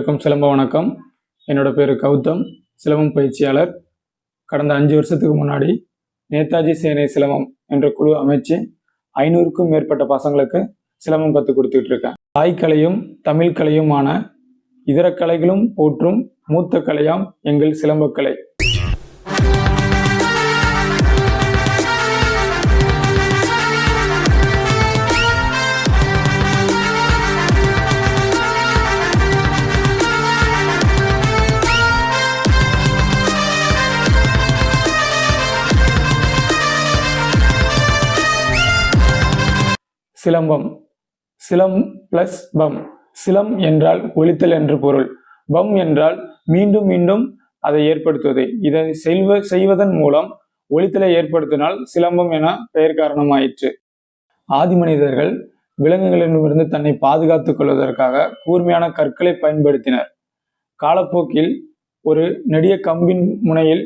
அனைவருக்கும் சிலம்ப வணக்கம். என்னோட பேர் கௌதம். சிலம்பம் பயிற்சியாளர். கடந்த அஞ்சு வருஷத்துக்கு முன்னாடி நேதாஜி சேனை சிலம்பம் என்ற குழு அமைச்சு ஐநூறுக்கும் மேற்பட்ட பசங்களுக்கு சிலம்பம் கற்றுக் கொடுத்துட்டு இருக்கேன் தாய்க்கலையும் தமிழ் கலையுமான இதர கலைகளும் போற்றும் மூத்த கலையாம் எங்கள் சிலம்பக்கலை. சிலம்பம். சிலம் பிளஸ் பம் சிலம் என்றால் ஒழித்தல் என்று பொருள். பம் என்றால் மீண்டும் மீண்டும் அதை ஏற்படுத்துவது. இதை செல்வ செய்வதன் மூலம் ஒழித்தலை ஏற்படுத்தினால் சிலம்பம் என பெயர் காரணமாயிற்று. ஆதி மனிதர்கள் விலங்குகளிடமிருந்து தன்னை பாதுகாத்துக் கொள்வதற்காக கூர்மையான கற்களை பயன்படுத்தினர். காலப்போக்கில் ஒரு நெடிய கம்பின் முனையில்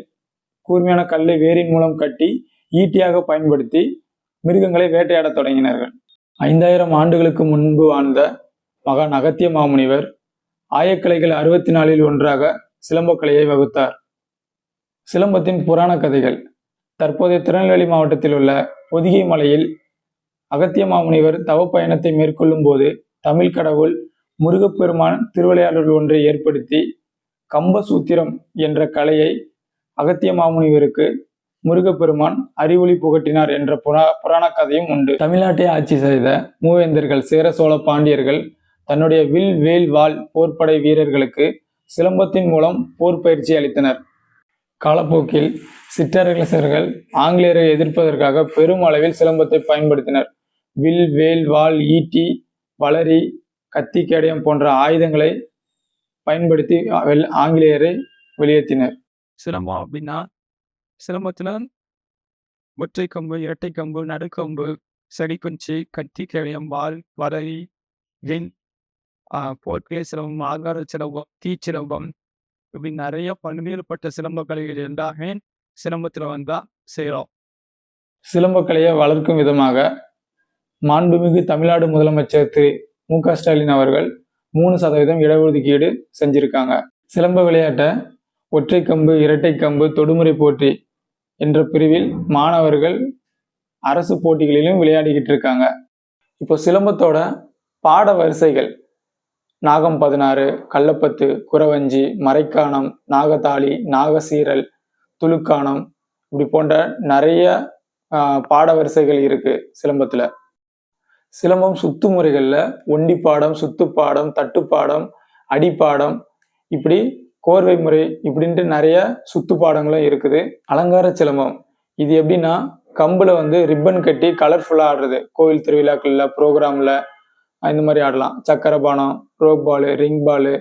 கூர்மையான கல்லை வேரின் மூலம் கட்டி ஈட்டியாக பயன்படுத்தி மிருகங்களை வேட்டையாடத் தொடங்கினார்கள். ஐந்தாயிரம் ஆண்டுகளுக்கு முன்பு வாழ்ந்த மகான் அகத்திய மாமுனிவர் ஆயக்கலைகள் அறுபத்தி நாலில் ஒன்றாக சிலம்பக்கலையை வகுத்தார். சிலம்பத்தின் புராண கதைகள் தற்போதைய திருநெல்வேலி மாவட்டத்தில் உள்ள பொதிகை மலையில் அகத்திய மாமுனிவர் தவ பயணத்தை மேற்கொள்ளும் போது தமிழ் கடவுள் முருகப்பெருமான் திருவிளையாடல் ஒன்றை ஏற்படுத்தி கம்பசூத்திரம் என்ற கலையை அகத்திய மாமுனிவருக்கு முருகப்பெருமான் அறிவொளி புகட்டினார் என்ற புரா புராண கதையும் உண்டு. தமிழ்நாட்டை ஆட்சி செய்த மூவேந்தர்கள் சேர சோழ பாண்டியர்கள் தன்னுடைய வில் வேல் வால் போர்ப்படை வீரர்களுக்கு சிலம்பத்தின் மூலம் போர் பயிற்சி அளித்தனர். காலப்போக்கில் சிற்றரசர்கள் ஆங்கிலேயரை எதிர்ப்பதற்காக பெரும் அளவில் சிலம்பத்தை பயன்படுத்தினர். வில் வேல் வால் ஈட்டி வளரி கத்தி கேடயம் போன்ற ஆயுதங்களை பயன்படுத்தி வெல்- ஆங்கிலேயரை வெளியேற்றினர். சிலம்பம் அப்படின்னா சிலம்பத்தில் ஒற்றை கம்பு இரட்டை கம்பு நடுக்கம்பு செடிக்குச்சி கத்தி கிழயம் வால் வரை எண் போர்க்கிய சிலம்பம் ஆகார சிலம்பம் தீச்சிலம்பம் இப்படி நிறைய பல்வேறுபட்ட சிலம்ப கலைகள் இருந்தாக சிலம்பத்தில் வந்தால் செய்கிறோம் சிலம்பக்கலையை வளர்க்கும் விதமாக மாண்புமிகு தமிழ்நாடு முதலமைச்சர் திரு. மு. க. ஸ்டாலின் அவர்கள் மூணு சதவீதம் இடஒதுக்கீடு செஞ்சிருக்காங்க. சிலம்ப விளையாட்டை ஒற்றை கம்பு இரட்டை கம்பு தொடுமுறை போட்டி என்ற பிரிவில் மாணவர்கள் அரசு போட்டிகளிலும் விளையாடிக்கிட்டு இருக்காங்க. இப்போ சிலம்பத்தோட பாட வரிசைகள். நாகம் பதினாறு கள்ளப்பத்து குறவஞ்சி மறைக்கானம் நாகதாளி நாகசீரல் துலுக்கானம் இப்படி போன்ற நிறைய பாட வரிசைகள் இருக்கு சிலம்பத்தில். சிலம்பம் சுத்து முறைகளில் ஒண்டி பாடம் சுத்து பாடம் தட்டுப்பாடம் அடிப்பாடம் இப்படி கோர்வை முறை இப்படின்ட்டு நிறைய சுத்து பாடங்களும் இருக்குது. அலங்கார சிலம்பம். இது எப்படின்னா கம்பில் வந்து ரிப்பன் கட்டி கலர்ஃபுல்லாக ஆடுறது. கோவில் திருவிழாக்களில் ப்ரோக்ராம்ல இந்த மாதிரி ஆடலாம். சக்கரை பானம் ரோக் பாலு ரிங் பாலு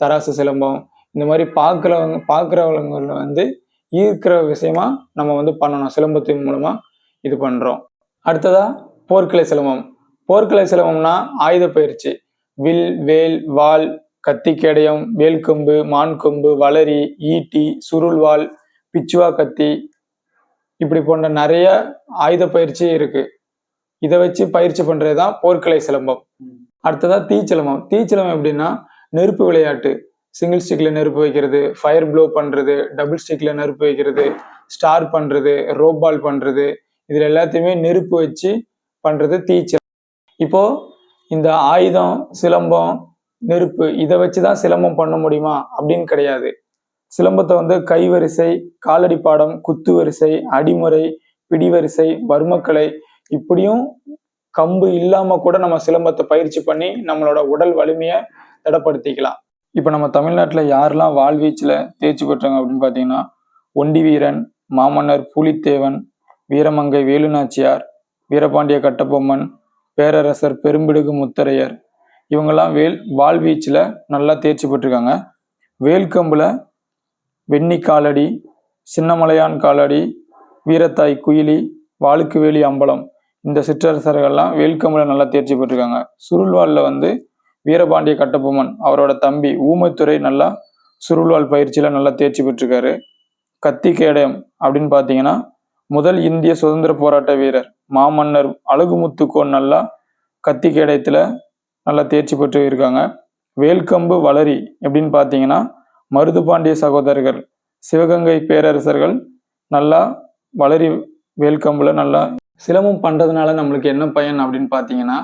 தராசு சிலம்பம். இந்த மாதிரி பார்க்குறவங்க பார்க்குறவங்கள வந்து ஈர்க்கிற விஷயமா நம்ம வந்து பண்ணணும். சிலம்பத்தின் மூலமாக இது பண்ணுறோம் அடுத்ததா போர்க்கலை சிலம்பம். போர்க்கலை சிலம்பம்னா ஆயுத பயிற்சி. வில் வேல் வால் கத்திக்கடயம் வேல்கொம்பு மான்கொம்பு வளரி ஈட்டி சுருள்வாள் பிச்சுவா கத்தி இப்படி போன்ற நிறைய ஆயுத பயிற்சி இருக்கு. இதை வச்சு பயிற்சி பண்றது தான் போர்க்கலை சிலம்பம். அடுத்ததா தீச்சிலம்பம். தீச்சிலம்பம் எப்படின்னா நெருப்பு விளையாட்டு. சிங்கிள் ஸ்டிக்ல நெருப்பு வைக்கிறது ஃபயர் ப்ளோ பண்றது டபுள் ஸ்டிக்ல நெருப்பு வைக்கிறது ஸ்டார் பண்றது ரோபால் பண்றது. இதுல எல்லாத்தையுமே நெருப்பு வச்சு பண்றது தீச்சிலம்பம். இப்போ இந்த ஆயுதம் சிலம்பம் நெருப்பு இதை வச்சு தான் சிலம்பம் பண்ண முடியுமா? அப்படின்னு கிடையாது. சிலம்பத்தை வந்து கைவரிசை காலடி பாடம் குத்து வரிசை அடிமுறை பிடிவரிசை வர்மக்கலை இப்படியும் கம்பு இல்லாம கூட நம்ம சிலம்பத்தை பயிற்சி பண்ணி நம்மளோட உடல் வலிமையை திடப்படுத்திக்கலாம். இப்போ நம்ம தமிழ்நாட்டில் யாரெல்லாம் வாழ்வீச்சில் தேர்ச்சி பெற்றாங்க அப்படின்னு பார்த்தீங்கன்னா ஒண்டி வீரன் மாமன்னர் பூலித்தேவன் வீரமங்கை வேலுநாச்சியார் வீரபாண்டிய கட்டபொம்மன் பேரரசர் பெரும்பிடுகு முத்தரையர் இவங்கெல்லாம் வேல் வாழ்வீச்சில் நல்லா தேர்ச்சி பெற்றிருக்காங்க. வேல்கம்பில் வெண்ணி காலடி சின்னமலையான் காலடி வீரத்தாய் குயிலி வாழுக்குவேலி அம்பலம் இந்த சிற்றரசர்கள்லாம் வேல்கம்பில் நல்லா தேர்ச்சி பெற்றிருக்காங்க. சுருள்வாளில் வந்து வீரபாண்டிய கட்டபொம்மன் அவரோட தம்பி ஊமைத்துறை நல்லா சுருள்வாள் பயிற்சியில் நல்லா தேர்ச்சி பெற்றிருக்காரு. கத்தி கேடயம் அப்படின்னு பார்த்தீங்கன்னா முதல் இந்திய சுதந்திர போராட்ட வீரர் மாமன்னர் அழகுமுத்துக்கோன் நல்லா கத்தி கேடயத்தில் நல்லா தேர்ச்சி பெற்று இருக்காங்க. வேல்கம்பு வளரி எப்படின்னு பார்த்தீங்கன்னா மருதுபாண்டிய சகோதரர்கள் சிவகங்கை பேரரசர்கள் நல்லா வளரி வேல்கம்பில் நல்லா சிலம்பம் பண்ணுறதுனால நம்மளுக்கு என்ன பயன் அப்படின்னு பார்த்தீங்கன்னா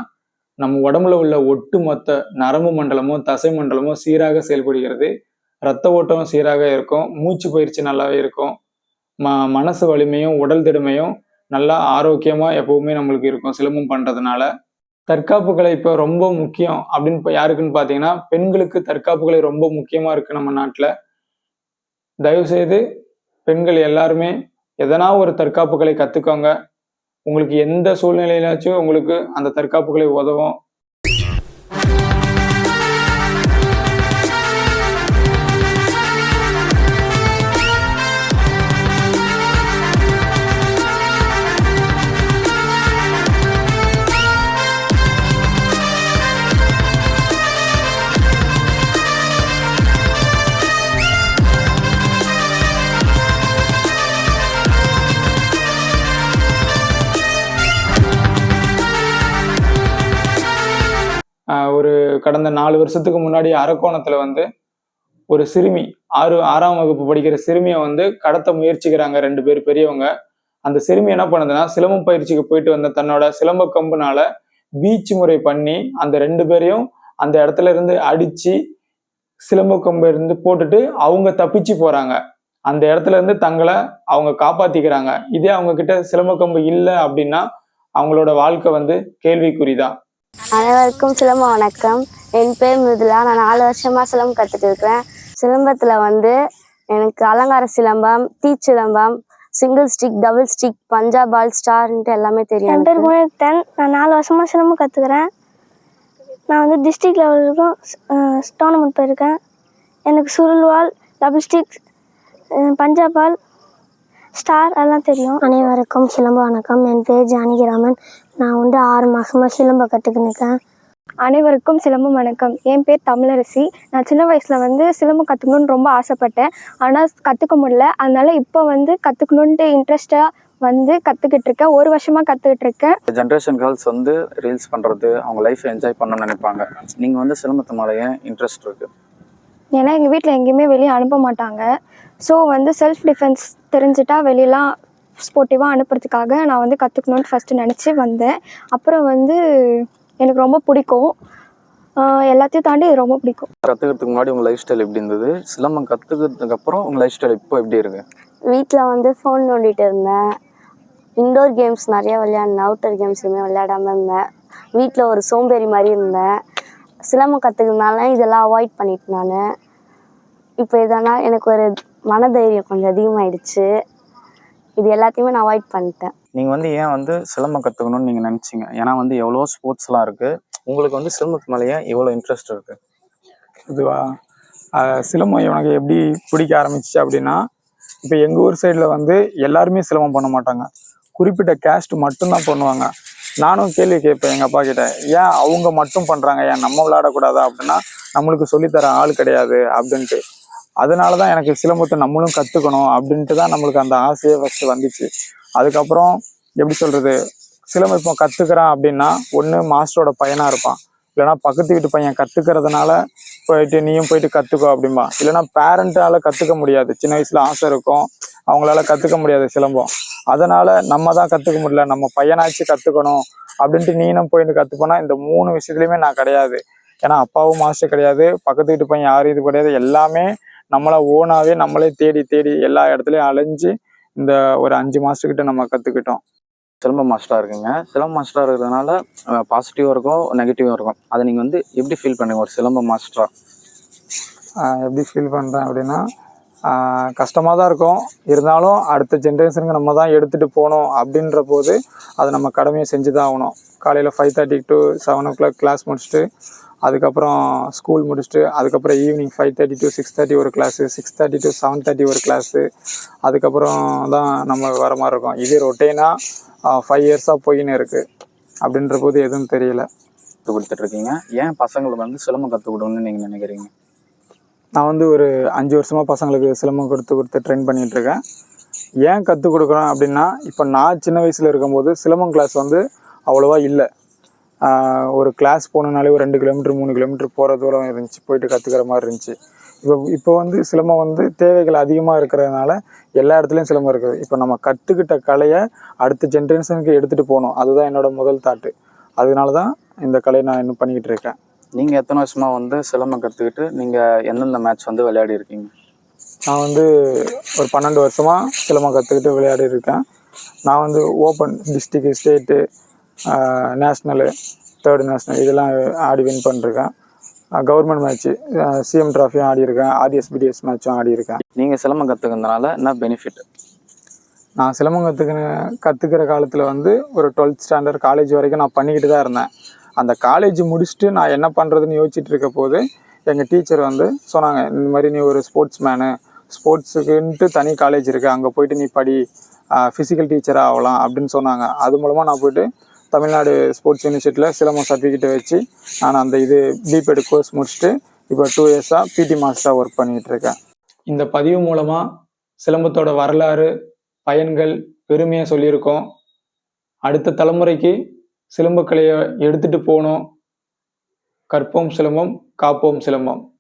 நம்ம உடம்புல உள்ள ஒட்டுமொத்த நரம்பு மண்டலமும் தசை மண்டலமும் சீராக செயல்படுகிறது. ரத்த ஓட்டம் சீராக இருக்கும். மூச்சு பயிற்சி நல்லாவே இருக்கும். ம மனசு வலிமையும் உடல் திடமையும் நல்லா ஆரோக்கியமாக எப்பவுமே நம்மளுக்கு இருக்கும் சிலம்பம் பண்ணுறதுனால தற்காப்பு கலை இப்போ ரொம்ப முக்கியம் அப்படின்னு இப்போ யாருக்குன்னு பார்த்தீங்கன்னா பெண்களுக்கு தற்காப்பு கலை ரொம்ப முக்கியமாக இருக்குது நம்ம நாட்டில். தயவுசெய்து பெண்கள் எல்லாருமே எதனா ஒரு தற்காப்பு கலை கற்றுக்கோங்க உங்களுக்கு எந்த சூழ்நிலையிலாச்சும் உங்களுக்கு அந்த தற்காப்பு கலை உதவும். கடந்த நாலு வருஷத்துக்கு முன்னாடி அரக்கோணத்தில் வந்து ஒரு சிறுமி ஆறு ஆறாம் வகுப்பு படிக்கிற சிறுமியை வந்து கடத்த முயற்சிக்கிறாங்க ரெண்டு பேர் பெரியவங்க. அந்த சிறுமி என்ன பண்ணுதுன்னா சிலம்பம் பயிற்சிக்கு போயிட்டு வந்த தன்னோட சிலம்ப கம்புனால வீச்சு முறை பண்ணி அந்த ரெண்டு பேரையும் அந்த இடத்துல இருந்து அடிச்சு சிலம்ப கம்பு இருந்து போட்டுட்டு அவங்க தப்பிச்சு போறாங்க. அந்த இடத்துல இருந்து தங்களை அவங்க காப்பாத்திக்கிறாங்க. இதே அவங்க கிட்ட சிலம்ப கம்பு இல்லை அப்படின்னா அவங்களோட வாழ்க்கை வந்து கேள்விக்குறிதான். அனைவருக்கும் சிலம்பம் வணக்கம். என் பேர் மிருதுலா நான் நாலு வருஷமா சிலம்பம் கற்றுட்டு இருக்கிறேன். சிலம்பத்தில் வந்து எனக்கு அலங்கார silambam தீச்சிலம்பம் single stick double stick Punjab ball ஸ்டார்ன்ட்டு எல்லாமே தெரியும் என் பேர். குணயுக்தன் நான் நாலு வருஷமாக சிலம்பம் கற்றுக்கிறேன் நான் வந்து டிஸ்ட்ரிக்ட் லெவலுக்கும் டோர்னமெண்ட் போயிருக்கேன். எனக்கு சுருள்வால் double stick Punjab ball star எல்லாம் தெரியும். அனைவருக்கும் சிலம்ப வணக்கம். என் பேர் ஜானகிராமன். நான் வந்து ஆறு மாதமாக சிலம்பம் கற்றுக்கின்னு அனைவருக்கும் சிலம்பம் வணக்கம். என் பேர் தமிழரசி. நான் சின்ன வயசில் வந்து சிலம்பம் கற்றுக்கணுன்னு ரொம்ப ஆசைப்பட்டேன். ஆனால் கற்றுக்க முடியல. அதனால இப்போ வந்து கற்றுக்கணுன்ட்டு இன்ட்ரெஸ்டாக வந்து கற்றுக்கிட்டு இருக்கேன். ஒரு வருஷமாக கற்றுக்கிட்டு இருக்கேன். ஜென்ரேஷன் கேர்ள்ஸ் வந்து ரீல்ஸ் பண்ணுறது அவங்க லைஃப்பை என்ஜாய் பண்ணணும்னு நினைப்பாங்க. நீங்கள் வந்து சிலம்பத்து மேலே ஏன் இன்ட்ரெஸ்ட் இருக்குது ஏன்னா எங்கள் வீட்டில் எங்கேயுமே வெளியே அனுப்ப மாட்டாங்க. ஸோ வந்து செல்ஃப் டிஃபென்ஸ் தெரிஞ்சுட்டா வெளியெலாம் ஸ்போர்ட்டிவாக அனுப்புறதுக்காக நான் வந்து கற்றுக்கணுன்ட்டு ஃபஸ்ட்டு நினச்சி வந்தேன். அப்புறம் வந்து எனக்கு ரொம்ப பிடிக்கும். எல்லாத்தையும் தாண்டி இது ரொம்ப பிடிக்கும். கற்றுக்கிறதுக்கு முன்னாடி உங்கள் லைஃப் ஸ்டைல் எப்படி இருந்தது? சிலம்பம் கற்றுக்கிறதுக்கு அப்புறம் உங்கள் லைஃப் ஸ்டைல் இப்போ எப்படி இருக்கு? வீட்டில் வந்து ஃபோன் நோண்டிட்டு இருந்தேன். இண்டோர் கேம்ஸ் நிறைய விளையாடினேன். அவுட்டர் கேம்ஸ் எதுவுமே விளையாடாம இருந்தேன். வீட்டில் ஒரு சோம்பேறி மாதிரி இருந்தேன். சிலம்பம் கற்றுக்கிறதுனால இதெல்லாம் அவாய்ட் பண்ணிட்டேன் நான். இப்போ இதனா எனக்கு ஒரு மனதைரியம் கொஞ்சம் அதிகமாயிடுச்சு. இது எல்லாத்தையுமே நான் அவாய்ட் பண்ணிட்டேன். நீங்கள் வந்து ஏன் வந்து சிலம்பம் கற்றுக்கணும்னு நீங்கள் நினச்சிங்க? ஏன்னா வந்து எவ்வளோ ஸ்போர்ட்ஸ்லாம் இருக்குது உங்களுக்கு வந்து சிலம்பத்து மேலே ஏன் இவ்வளோ இன்ட்ரெஸ்ட் இருக்குது இதுவா சிலம்பம் எனக்கு எப்படி பிடிக்க ஆரம்பிச்சிச்சு அப்படின்னா இப்போ எங்கள் ஊர் சைடில் வந்து எல்லாருமே சிலம்பம் பண்ண மாட்டாங்க. குறிப்பிட்ட கேஸ்ட் மட்டும்தான் பண்ணுவாங்க. நானும் கேள்வி கேட்பேன் எங்கள் அப்பா கிட்ட ஏன் அவங்க மட்டும் பண்ணுறாங்க ஏன் நம்ம விளையாடக்கூடாதா அப்படின்னா நம்மளுக்கு சொல்லித்தர ஆள் கிடையாது அப்படின்ட்டு. அதனால தான் எனக்கு சிலம்பத்தை நம்மளும் கற்றுக்கணும் அப்படின்ட்டு தான் நம்மளுக்கு அந்த ஆசையே ஃபஸ்ட்டு வந்துச்சு. அதுக்கப்புறம் எப்படி சொல்கிறது சிலம்பம் இப்போ கற்றுக்கிறான் அப்படின்னா ஒன்று மாஸ்டரோட பையனாக இருப்பான். இல்லைன்னா பக்கத்து வீட்டு பையன் கற்றுக்கிறதுனால போயிட்டு நீயும் போயிட்டு கற்றுக்கோ அப்படிம்பா. இல்லைன்னா பேரண்ட்டால் கற்றுக்க முடியாது. சின்ன வயசில் ஆசை இருக்கும். அவங்களால கற்றுக்க முடியாது சிலம்பம். அதனால நம்ம தான் கற்றுக்க முடியல. நம்ம பையனாச்சு கற்றுக்கணும் அப்படின்ட்டு நீனும் போயிட்டு கற்றுப்போனா இந்த மூணு விஷயத்துலையுமே நான் கிடையாது. ஏன்னா அப்பாவும் மாஸ்டர் கிடையாது. பக்கத்து வீட்டு பையன் யாரும் இது கிடையாது. எல்லாமே நம்மளை ஓனாவே நம்மளே தேடி தேடி எல்லா இடத்துலையும் அலைஞ்சு இந்த ஒரு அஞ்சு மாசத்துக்கிட்ட கிட்ட நம்ம கற்றுக்கிட்டோம் சிலம்ப மாஸ்டராக இருக்குங்க. சிலம்ப மாஸ்டராக இருக்கிறதுனால பாசிட்டிவாக இருக்கும் நெகட்டிவாக இருக்கும். அதை நீங்கள் வந்து எப்படி ஃபீல் பண்ணுங்க? ஒரு சிலம்ப மாஸ்டராக எப்படி ஃபீல் பண்ணுறேன் அப்படின்னா கஷ்டமாக தான் இருக்கும். இருந்தாலும் அடுத்த ஜென்ரேஷனுக்கு நம்ம தான் எடுத்துகிட்டு போகணும் அப்படின்ற போது அதை நம்ம கடமையை செஞ்சு தான் ஆகணும். காலையில் five thirty to seven o'clock class முடிச்சுட்டு அதுக்கப்புறம் ஸ்கூல் முடிச்சுட்டு அதுக்கப்புறம் evening five thirty to six thirty ஒரு class six thirty to seven thirty ஒரு கிளாஸு அதுக்கப்புறம் தான் நம்ம வர மாதிரி இருக்கும். இது ரொட்டேனாக ஃபைவ் இயர்ஸாக போயின்னு இருக்குது அப்படின்ற போது எதுவும் தெரியல. கற்றுக் கொடுத்துட்ருக்கீங்க ஏன் பசங்களுக்கு வந்து சிலம்பம் கற்றுக் கொடுக்கணும்னு நீங்கள் நினைக்கிறீங்க? நான் வந்து ஒரு அஞ்சு வருஷமாக பசங்களுக்கு சிலம்பம் கொடுத்து கொடுத்து ட்ரெயின் பண்ணிகிட்ருக்கேன் இருக்கேன் ஏன் கற்றுக் கொடுக்குறேன் அப்படின்னா இப்போ நான் சின்ன வயசில் இருக்கும்போது சிலம்பம் கிளாஸ் வந்து அவ்வளோவா இல்லை. ஒரு கிளாஸ் போகணுனாலே ஒரு ரெண்டு கிலோமீட்டர் மூணு கிலோமீட்டர் போகிற தூரம் இருந்துச்சு போயிட்டு கற்றுக்கிற மாதிரி இருந்துச்சு. இப்போ இப்போ வந்து சிலம்பம் வந்து தேவைகள் அதிகமாக இருக்கிறதுனால எல்லா இடத்துலையும் சிலம்பம் இருக்குது. இப்போ நம்ம கற்றுக்கிட்ட கலையை அடுத்த ஜென்ரேஷனுக்கு எடுத்துகிட்டு போகணும். அதுதான் என்னோடய முதல் தாட்டு அதனால தான் இந்த கலையை நான் இன்னும் பண்ணிக்கிட்டு இருக்கேன். நீங்கள் எத்தனை வருஷமா வந்து சிலம்பம் கற்றுக்கிட்டு நீங்கள் எந்தெந்த மேட்ச் வந்து விளையாடி இருக்கீங்க? நான் வந்து ஒரு பன்னெண்டு வருஷமாக சிலம்பம் கற்றுக்கிட்டு விளையாடி இருக்கேன். நான் வந்து open district state national third national இதெல்லாம் ஆடி வின் பண்ணிருக்கேன். கவர்மெண்ட் மேட்ச்சு சிஎம் ட்ராஃபியும் ஆடி இருக்கேன் ஆர்டிஎஸ் பிடிஎஸ் மேட்சும் ஆடி இருக்கேன். நீங்கள் சிலம்பம் கற்றுக்கிறதுனால என்ன பெனிஃபிட் நான் சிலம்பம் கற்றுக்கின கற்றுக்கிற காலத்தில் வந்து ஒரு டுவெல்த் ஸ்டாண்டர்ட் காலேஜ் வரைக்கும் நான் பண்ணிக்கிட்டு தான் இருந்தேன். அந்த காலேஜ் முடிச்சுட்டு நான் என்ன பண்ணுறதுன்னு யோசிச்சுட்டு இருக்க போது எங்கள் டீச்சர் வந்து சொன்னாங்க இந்த மாதிரி நீ ஒரு ஸ்போர்ட்ஸ் மேனு ஸ்போர்ட்ஸுக்குன்ட்டு தனி காலேஜ் இருக்குது அங்கே போயிட்டு நீ படி ஃபிசிக்கல் டீச்சராக ஆகலாம் அப்படின்னு சொன்னாங்க. அது மூலமாக நான் போயிட்டு தமிழ்நாடு ஸ்போர்ட்ஸ் யூனிவர்சிட்டியில் சிலம்பம் சர்டிஃபிகேட்டை வச்சு நான் அந்த இது பிபெட் கோர்ஸ் முடிச்சுட்டு இப்போ டூ இயர்ஸாக பிடி மாஸ்டராக ஒர்க் பண்ணிகிட்டு இருக்கேன். இந்த பதிவு மூலமாக சிலம்பத்தோட வரலாறு பயன்கள் பெருமையாக சொல்லியிருக்கோம். அடுத்த தலைமுறைக்கு சிலம்பக்கலையை எடுத்துகிட்டு போகணும் கற்போம் சிலம்பம் காப்போம் சிலம்பம்.